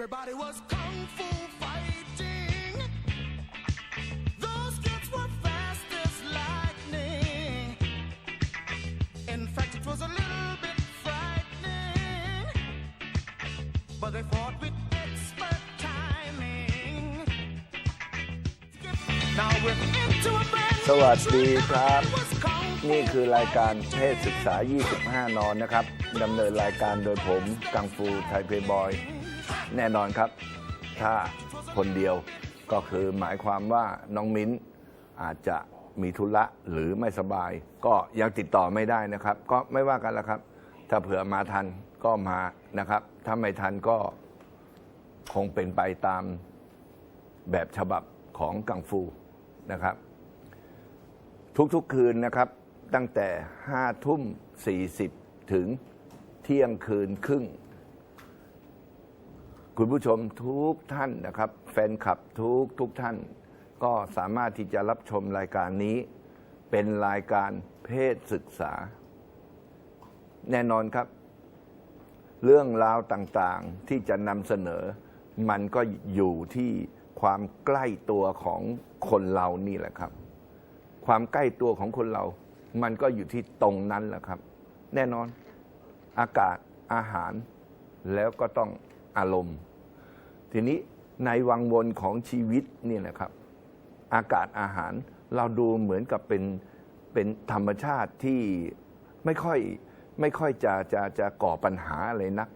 Everybody was kung fu fighting. Those kids were fast as lightning. In fact, it was a little bit frightening. But they fought with expert timing. Now we're into a brand สวัสดีครับ was kung fu นี่คือรายการเพศศึกษา 25 นอนนะครับดำเนินรายการโดยผมกังฟูไทยเพย์บอย แน่นอนครับ ถ้าคนเดียวก็คือหมายความว่าน้องมิ้นอาจจะมีธุระหรือไม่สบาย ก็ยังติดต่อไม่ได้นะครับ ก็ไม่ว่ากันแล้วครับ ถ้าเผื่อมาทันก็มานะครับ ถ้าไม่ทันก็คงเป็นไปตามแบบฉบับของกังฟูนะครับ ทุกๆคืนนะครับ ตั้งแต่5ทุ่ม40ถึงเที่ยงคืนครึ่ง คุณผู้ชมทุกท่านนะครับ แฟนคลับทุกทุกท่าน ก็สามารถที่จะรับชมรายการนี้ เป็นรายการเพศศึกษา แน่นอนครับ เรื่องราวต่างๆที่จะนำเสนอ มันก็อยู่ที่ความใกล้ตัวของคนเรานี่แหละครับ ความใกล้ตัวของคนเรา มันก็อยู่ที่ตรงนั้นแหละครับ แน่นอนอากาศอาหารแล้วก็ต้องอารมณ์ ทีนี้ในวังวนของชีวิตนี่นะครับ อากาศอาหารเราดูเหมือนกับเป็นเป็นธรรมชาติที่ไม่ค่อยไม่ค่อยจะจะจะก่อปัญหาอะไรนัก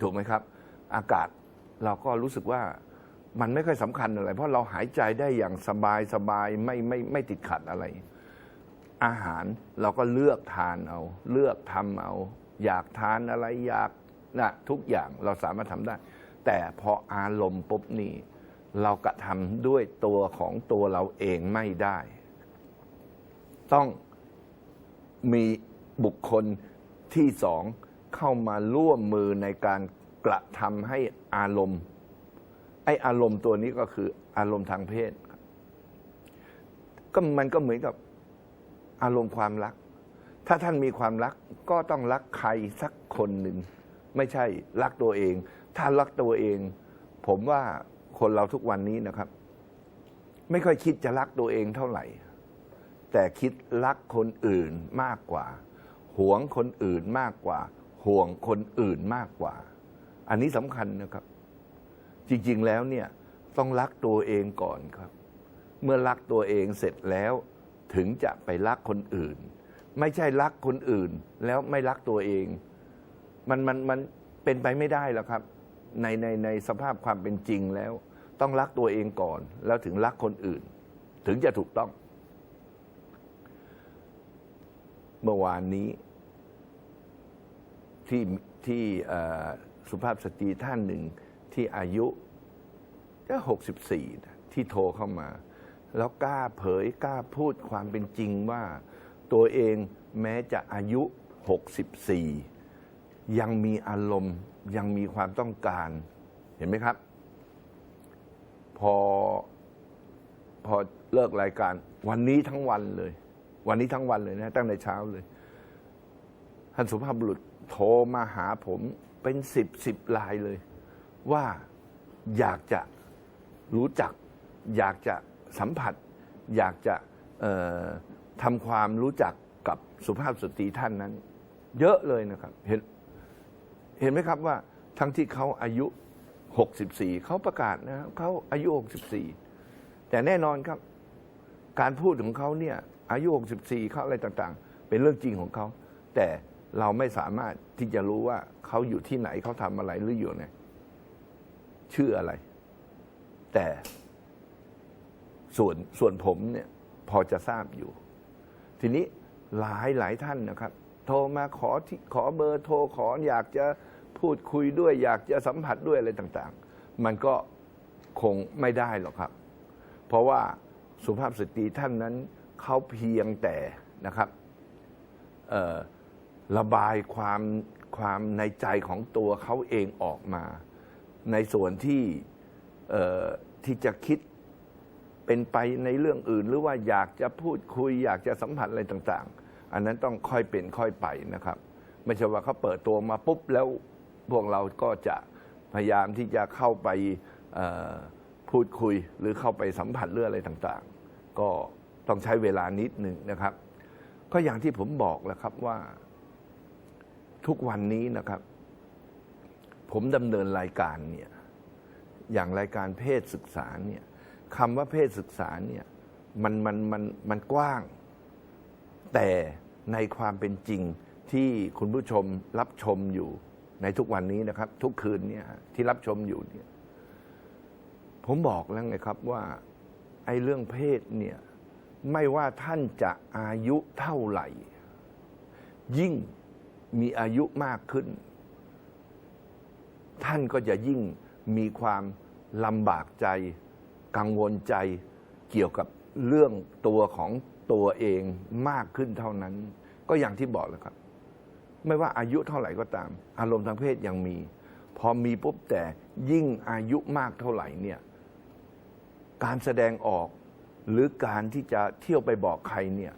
ถูกไหมครับ อากาศเราก็รู้สึกว่ามันไม่ค่อยสำคัญอะไร เพราะเราหายใจได้อย่างสบายสบายไม่ไม่ไม่ติดขัดอะไร อาหารเราก็เลือกทานเอา เลือกทำเอา อยากทานอะไรอยากนะทุกอย่างเราสามารถทำได้ แต่พออารมณ์ปุ๊บนี่ เรากระทำด้วยตัวของตัวเราเองไม่ได้ ต้องมีบุคคลที่สองเข้ามาร่วมมือในการกระทำให้อารมณ์ ไออารมณ์ตัวนี้ก็คืออารมณ์ทางเพศ ก็มันก็เหมือนกับอารมณ์ความรัก ถ้าท่านมีความรักก็ต้องรักใครสักคนหนึ่ง ไม่ใช่รักตัวเอง ถ้ารักตัวเอง ผมว่าคนเราทุกวันนี้นะครับ ไม่ค่อยคิดจะรักตัวเองเท่าไหร่ แต่คิดรักคนอื่นมากกว่าหวงคนอื่นมากกว่า ห่วงคนอื่นมากกว่า อันนี้สำคัญนะครับ จริง ๆ แล้วเนี่ยต้องรักตัวเองก่อนครับ เมื่อรักตัวเองเสร็จแล้วถึงจะไปรักคนอื่น ไม่ใช่รักคนอื่น แล้วไม่รักตัวเอง มันมันมันเป็นไปไม่ได้แล้วครับ ในในในสภาพความเป็นจริงแล้ว ต้องรักตัวเองก่อน แล้วถึงรักคนอื่น ถึงจะถูกต้อง เมื่อวานนี้ที่ที่สุภาพสตรีท่านหนึ่งที่อายุก็หกสิบสี่ที่โทรเข้ามา แล้วกล้าเผยกล้าพูดความเป็นจริงว่าตัวเองแม้จะอายุหกสิบสี่ยังมีอารมณ์ ยังมีความต้องการ เห็นไหมครับ พอพอเลิกรายการ วันนี้ทั้งวันเลย วันนี้ทั้งวันเลยนะ ตั้งแต่เช้าเลยท่านสุภาพบุรุษโทรมาหาผมเป็นสิบสิบลายเลย ว่าอยากจะรู้จัก อยากจะสัมผัส อยากจะทำความรู้จักกับสุภาพสตรีท่านนั้น เยอะเลยนะครับ เห็น เห็นไหมครับว่าทั้งที่เขาอายุ 64 เขาประกาศนะครับเขาอายุ 64 แต่แน่นอนครับ การพูดของเขาเนี่ยอายุ 64 เขาอะไรต่างๆ เป็นเรื่องจริงของเขา แต่เราไม่สามารถที่จะรู้ว่าเขาอยู่ที่ไหนเขาทำอะไรหรืออยู่ไหนชื่ออะไร แต่ส่วนส่วนผมเนี่ยพอจะทราบอยู่ ทีนี้หลายหลายท่านนะครับ โทรมาขอที่ขอเบอร์โทรขออยากจะ พูดคุยด้วยอยากจะสัมผัสด้วยอะไรต่างๆ มันก็คงไม่ได้หรอกครับ เพราะว่าสุภาพสตรีท่านนั้นเขาเพียงแต่นะครับระบายความความในใจของตัวเขาเองออกมา ในส่วนที่ที่จะคิดเป็นไปในเรื่องอื่น หรือว่าอยากจะพูดคุย อยากจะสัมผัสอะไรต่าง ๆ อันนั้นต้องค่อยเป็นค่อยไปนะครับ ไม่ใช่ว่าเขาเปิดตัวมาปุ๊บแล้ว พวกเราก็จะพยายามที่จะเข้าไปพูดคุยหรือเข้าไปสัมผัสเรื่องอะไรต่างๆ ก็ต้องใช้เวลานิดหนึ่งนะครับ ก็อย่างที่ผมบอกแล้วครับว่า ทุกวันนี้นะครับ ผมดำเนินรายการเนี่ยอย่างรายการเพศศึกษาเนี่ยคำว่าเพศศึกษาเนี่ยมันมันมันมันกว้าง แต่ในความเป็นจริงที่คุณผู้ชมรับชมอยู่ ในทุกวันนี้นะครับ ทุกคืนเนี่ยที่รับชมอยู่เนี่ยผมบอกแล้วไงครับว่าไอ้เรื่องเพศเนี่ยไม่ว่าท่านจะอายุเท่าไหร่ ยิ่งมีอายุมากขึ้น ท่านก็จะยิ่งมีความลำบากใจ กังวลใจเกี่ยวกับเรื่องตัวของตัวเองมากขึ้นเท่านั้น ก็อย่างที่บอกแล้วครับ ไม่ว่าอายุเท่าไหร่ก็ตาม อารมณ์ทางเพศยังมี พอมีปุ๊บแต่ยิ่งอายุมากเท่าไหร่เนี่ยการแสดงออกหรือการที่จะเที่ยวไปบอกใครเนี่ย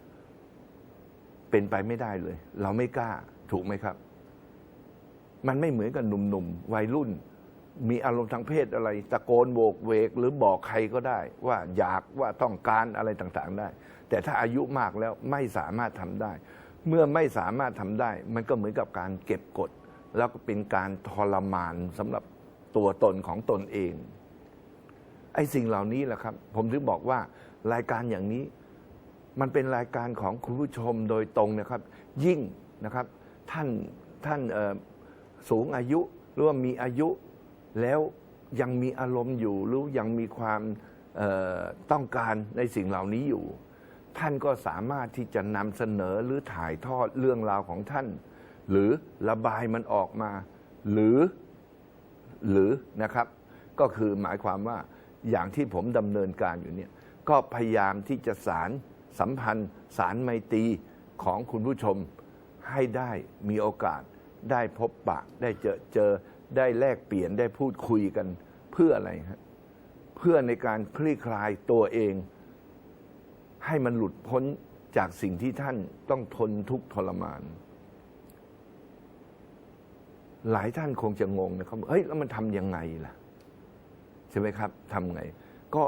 เป็นไปไม่ได้เลย เราไม่กล้าถูกไหมครับ มันไม่เหมือนกับหนุ่มๆวัยรุ่น มีอารมณ์ทางเพศอะไร ตะโกนโวกเวก หรือบอกใครก็ได้ ว่าอยากว่าต้องการอะไรต่างๆได้ แต่ถ้าอายุมากแล้วไม่สามารถทำได้ เมื่อไม่สามารถทำได้ มันก็เหมือนกับการเก็บกด แล้วก็เป็นการทรมานสำหรับตัวตนของตนเอง ไอ้สิ่งเหล่านี้แหละครับ ผมถึงบอกว่ารายการอย่างนี้ มันเป็นรายการของคุณผู้ชมโดยตรงนะครับ ยิ่งนะครับ ท่านท่านสูงอายุหรือว่ามีอายุแล้วยังมีอารมณ์อยู่หรือยังมีความต้องการในสิ่งเหล่านี้อยู่ ท่านก็สามารถที่จะนำเสนอหรือถ่ายทอดเรื่องราวของท่าน หรือระบายมันออกมา หรือหรือนะครับ ก็คือหมายความว่าอย่างที่ผมดำเนินการอยู่เนี่ยก็พยายามที่จะสารสัมพันธ์ สารไมตรีของคุณผู้ชมให้ได้มีโอกาสได้พบปะ ได้เจอเจอได้แลกเปลี่ยนได้พูดคุยกันเพื่ออะไรฮะเพื่อในการคลี่คลายตัวเอง ให้มันหลุดพ้นจากสิ่งที่ท่านต้องทนทุกข์ทรมาน หลายท่านคงจะงงนะครับเฮ้ยแล้วมันทำยังไงล่ะ ใช่ไหมครับทำไง ก็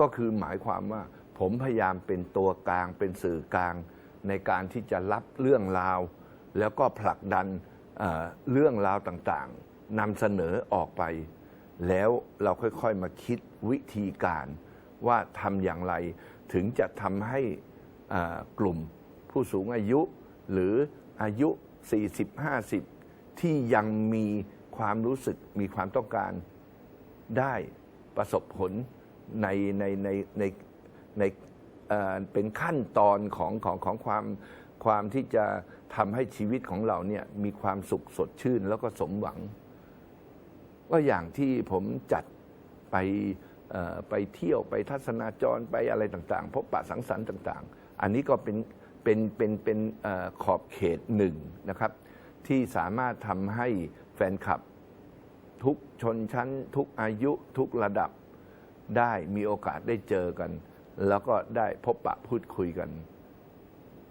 ก็คือหมายความว่า ผมพยายามเป็นตัวกลาง เป็นสื่อกลาง ในการที่จะรับเรื่องราว แล้วก็ผลักดันเเรื่องราวต่างๆนำเสนอออกไป แล้วเราค่อยๆมาคิดวิธีการว่าทำอย่างไร ถึงจะทำให้กลุ่มผู้สูงอายุ หรืออายุ 40-50 ที่ยังมีความรู้สึกมีความต้องการได้ประสบผลในในในในในเป็นขั้นตอนของของของความความที่จะทำให้ชีวิตของเราเนี่ยมีความสุขสดชื่นแล้วก็สมหวังก็อย่างที่ผมจัดไป ไปเที่ยวไปทัศนาจรไปอะไรต่างๆ พบปะสังสรรค์ต่างๆ อันนี้ก็เป็นเป็นเป็นเป็นอขอบเขตหนึ่งนะครับ ที่สามารถทำให้แฟนคลับทุกชนชั้น ทุกอายุทุกระดับได้มีโอกาสได้เจอกัน แล้วก็ได้พบปะพูดคุยกัน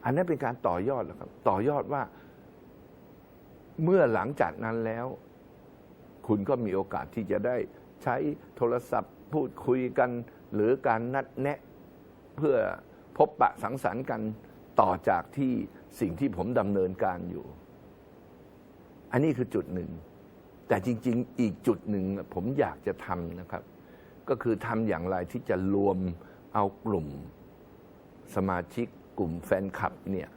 อันนั้นเป็นการต่อยอดแล้วครับ ต่อยอดว่า เมื่อหลังจากนั้นแล้ว คุณก็มีโอกาสที่จะได้ ใช้โทรศัพท์พูดคุยกัน หรือการนัดแนะเพื่อพบปะสังสรรค์กันต่อจากที่สิ่งที่ผมดำเนินการอยู่ อันนี้คือจุดหนึ่ง แต่จริง ๆ อีกจุดหนึ่งผมอยากจะทำนะครับ ก็คือทำอย่างไรที่จะรวมเอากลุ่มสมาชิกกลุ่มแฟนคลับเนี่ย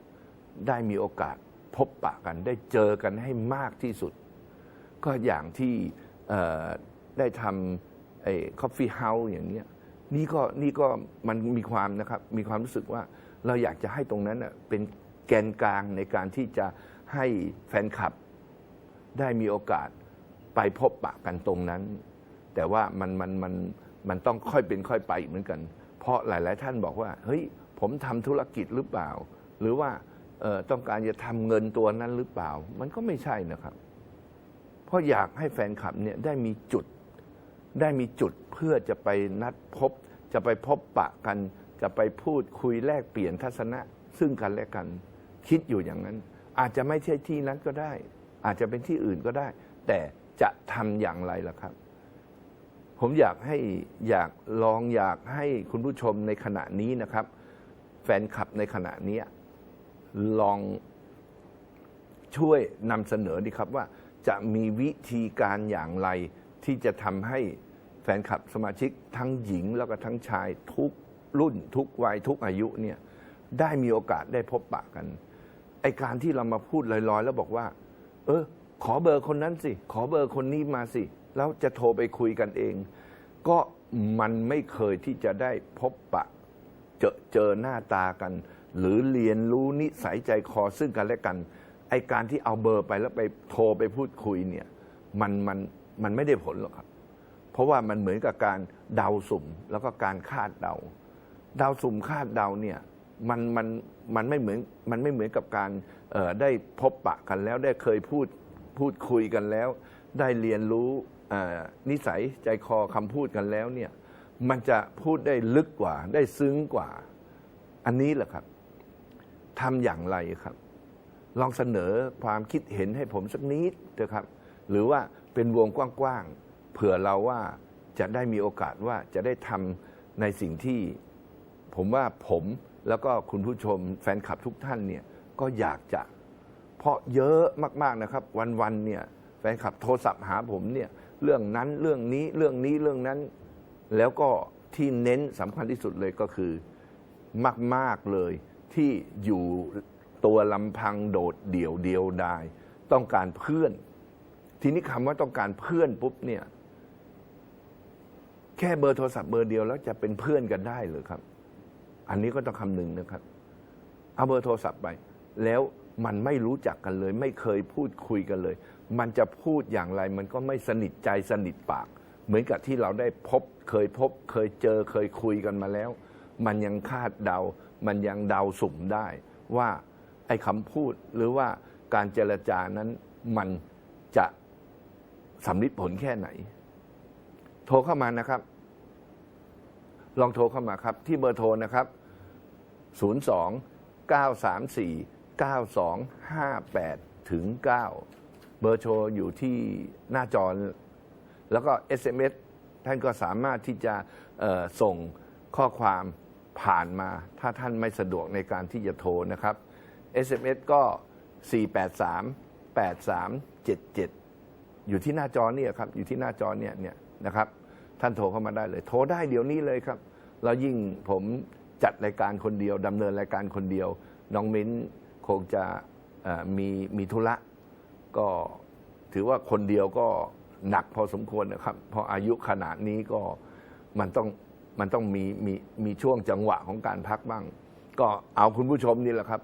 ได้มีโอกาสพบปะกันได้เจอกันให้มากที่สุด ก็อย่างที่ ได้ทำไอ้คอฟฟี่เฮาส์อย่างเนี้ยนี่ก็นี่ก็มันมีความนะครับมีความรู้สึกว่าเราอยากจะให้ตรงนั้นเป็นแกนกลางในการที่จะให้แฟนคลับได้มีโอกาสไปพบปะกันตรงนั้น แต่ว่ามันมันมันมันต้องค่อยเป็นค่อยไปเหมือนกัน เพราะหลาย ๆ ท่านบอกว่าเฮ้ยผมทำธุรกิจหรือเปล่า หรือว่าต้องการจะทำเงินตัวนั้นหรือเปล่า มันก็ไม่ใช่นะครับ เพราะอยากให้แฟนคลับเนี่ยได้มีจุด ได้มีจุดเพื่อจะไปนัดพบ จะไปพบปะกัน จะไปพูดคุยแลกเปลี่ยนทัศนะ ซึ่งกันและกัน คิดอยู่อย่างนั้น อาจจะไม่ใช่ที่นั้นก็ได้ อาจจะเป็นที่อื่นก็ได้ แต่จะทำอย่างไรล่ะครับ ผมอยากให้อยากลองอยากให้คุณผู้ชมในขณะนี้นะครับ แฟนคลับในขณะนี้ลองช่วยนำเสนอดีครับว่าจะมีวิธีการอย่างไรที่จะทำให้ ฟนคลับสมาชิกทั้งหญิงแล้วก็ทั้งชายทุกรุ่นทุกวัยทุกอายุเนี่ยได้มีโอกาสได้พบปะกัน ไอการที่เรามาพูดลอยๆ แล้วบอกว่า เออ ขอเบอร์คนนั้นสิ ขอเบอร์คนนี้มาสิ แล้วจะโทรไปคุยกันเอง ก็มันไม่เคยที่จะได้พบปะ เจอเจอหน้าตากัน หรือเรียนรู้นิสัยใจคอซึ่งกันและกัน ไอการที่เอาเบอร์ไปแล้วไปโทรไปพูดคุยเนี่ย มันมันมันไม่ได้ผลหรอกครับ ราะว่ามันเหมือนกับการเดาสุ่มแล้วก็การคาดเดา เดาสุ่มคาดเดาเนี่ยมันมันมันไม่เหมือนมันไม่เหมือนกับการได้พบปะกันแล้วได้เคยพูดพูดคุยกันแล้ว ได้เรียนรู้นิสัยใจคอคำพูดกันแล้วเนี่ยมันจะพูดได้ลึกกว่า ได้ซึ้งกว่า อันนี้แหละครับทำอย่างไรครับ ลองเสนอความคิดเห็นให้ผมสักนิดเถอะครับ หรือว่าเป็นวงกว้างๆ เผื่อเราว่าจะได้มีโอกาสว่าจะได้ทำในสิ่งที่ผมว่าผมแล้วก็คุณผู้ชมแฟนคลับทุกท่านเนี่ยก็อยากจะ เพราะเยอะมาก ๆนะครับ วันๆเนี่ยแฟนคลับโทรศัพท์หาผมเนี่ยเรื่องนั้นเรื่องนี้เรื่องนี้เรื่องนั้น แล้วก็ที่เน้นสำคัญที่สุดเลยก็คือมาก ๆเลยที่อยู่ตัวลำพังโดดเดี่ยวเดียวดาย ต้องการเพื่อน ทีนี้คำว่าต้องการเพื่อนปุ๊บเนี่ย แค่เบอร์โทรศัพท์เบอร์เดียวแล้วจะเป็นเพื่อนกันได้เหรือครับ อันนี้ก็ต้องคำหนึ่งนะครับ เอาเบอร์โทรศัพท์ไป แล้วมันไม่รู้จักกันเลย ไม่เคยพูดคุยกันเลย มันจะพูดอย่างไร มันก็ไม่สนิทใจสนิทปาก เหมือนกับที่เราได้พบ เคยพบ เคยเจอเคยคุยกันมาแล้ว มันยังคาดเดา มันยังเดาสุ่มได้ ว่าไอ้คำพูดหรือว่าการเจรจานั้นมันจะสำลิดผลแค่ไหน โทรเข้ามานะครับ ลองโทรเข้ามาครับ ที่เบอร์โทรนะครับ 02 934 9258 ถึง 9 เบอร์โทรอยู่ที่หน้าจอแล้วก็ SMS ท่านก็สามารถที่จะส่งข้อความผ่านมา ถ้าท่านไม่สะดวกในการที่จะโทรนะครับ SMS ก็ 483 8377 อยู่ที่หน้าจอเนี่ยครับอยู่ที่หน้าจอเนี่ยเนี่ยนะครับ ท่านโทรเข้ามาได้เลย โทรได้เดี๋ยวนี้เลยครับแล้วยิ่งผมจัดรายการคนเดียวดำเนินรายการคนเดียว น้องมิ้นคงจะมีมีธุระก็ถือว่าคนเดียวก็หนักพอสมควรนะครับเพราะอายุขนาดนี้ก็มันต้องมันต้องมีมีมีช่วงจังหวะของการพักบ้าง ก็เอาคุณผู้ชมนี่แหละครับ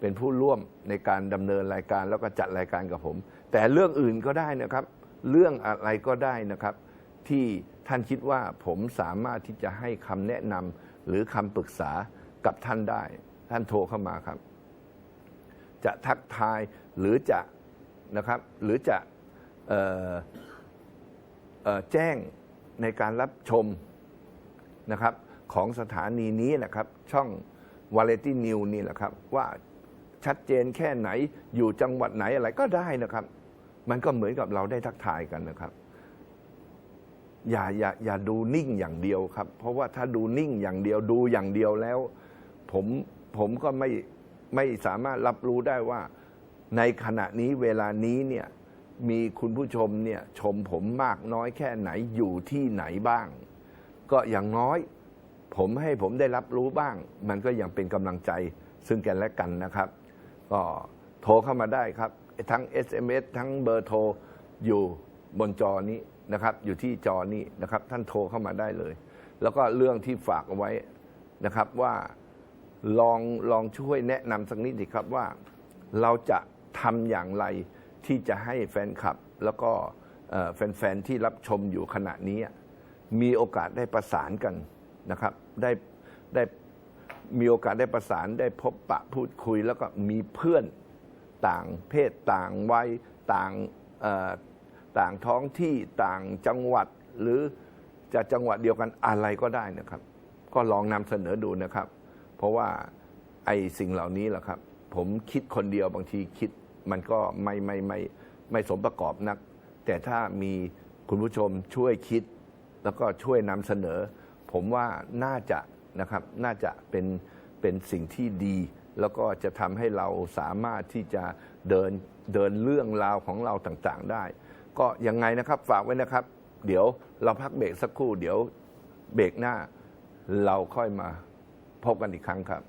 เป็นผู้ร่วมในการดำเนินรายการแล้วก็จัดรายการกับผม แต่เรื่องอื่นก็ได้นะครับ เรื่องอะไรก็ได้นะครับ ที่ท่านคิดว่าผมสามารถที่จะให้คำแนะนำหรือคำปรึกษากับท่านได้ ท่านโทรเข้ามาครับ จะทักทายหรือจะนะครับ หรือจะออแจ้งในการรับชมนะครับของสถานีนี้นะครับ ช่อง v a r i e t y News นี่แหละครับ ว่าชัดเจนแค่ไหนอยู่จังหวัดไหนอะไรก็ได้นะครับ มันก็เหมือนกับเราได้ทักทายกันนะครับ อย่าอย่าอย่าดูนิ่งอย่างเดียวครับ เพราะว่าถ้าดูนิ่งอย่างเดียวดูอย่างเดียวแล้ว ผมผมก็ไม่ไม่สามารถรับรู้ได้ว่า ในขณะนี้เวลานี้เนี่ยมีคุณผู้ชมเนี่ยชมผมมากน้อยแค่ไหนอยู่ที่ไหนบ้าง ก็อย่างน้อย ผมให้ผมได้รับรู้บ้าง มันก็ยังเป็นกำลังใจซึ่งกันและกันนะครับ ก็โทรเข้ามาได้ครับ ทั้ง SMS ทั้งเบอร์โทรอยู่บนจอนี้นะครับ อยู่ที่จอนี้นะครับ ท่านโทรเข้ามาได้เลย แล้วก็เรื่องที่ฝากเอาไว้นะครับว่าลองลองช่วยแนะนำสักนิดสิครับว่าเราจะทำอย่างไรที่จะให้แฟนคลับ แล้วก็แฟนๆที่รับชมอยู่ขณะนี้ มีโอกาสได้ประสานกันนะครับ ได้ได้มีโอกาสได้ประสานได้พบปะพูดคุย แล้วก็มีเพื่อน ต่างเพศต่างวัยต่างต่างท้องที่ต่างจังหวัดหรือจะจังหวัดเดียวกันอะไรก็ได้นะครับ ก็ลองนำเสนอดูนะครับ เพราะว่าไอ้สิ่งเหล่านี้แหละครับ ผมคิดคนเดียวบางทีคิดมันก็ไม่ไม่ไม่ไม่สมประกอบนัก แต่ถ้ามีคุณผู้ชมช่วยคิด แล้วก็ช่วยนำเสนอ ผมว่าน่าจะนะครับน่าจะเป็นเป็นสิ่งที่ดี แล้วก็จะทำให้เราสามารถที่จะเดินเดินเรื่องราวของเราต่างๆได้ ก็ยังไงนะครับฝากไว้นะครับ เดี๋ยวเราพักเบรกสักครู่ เดี๋ยวเบรกหน้า เราค่อยมาพบกันอีกครั้งครับ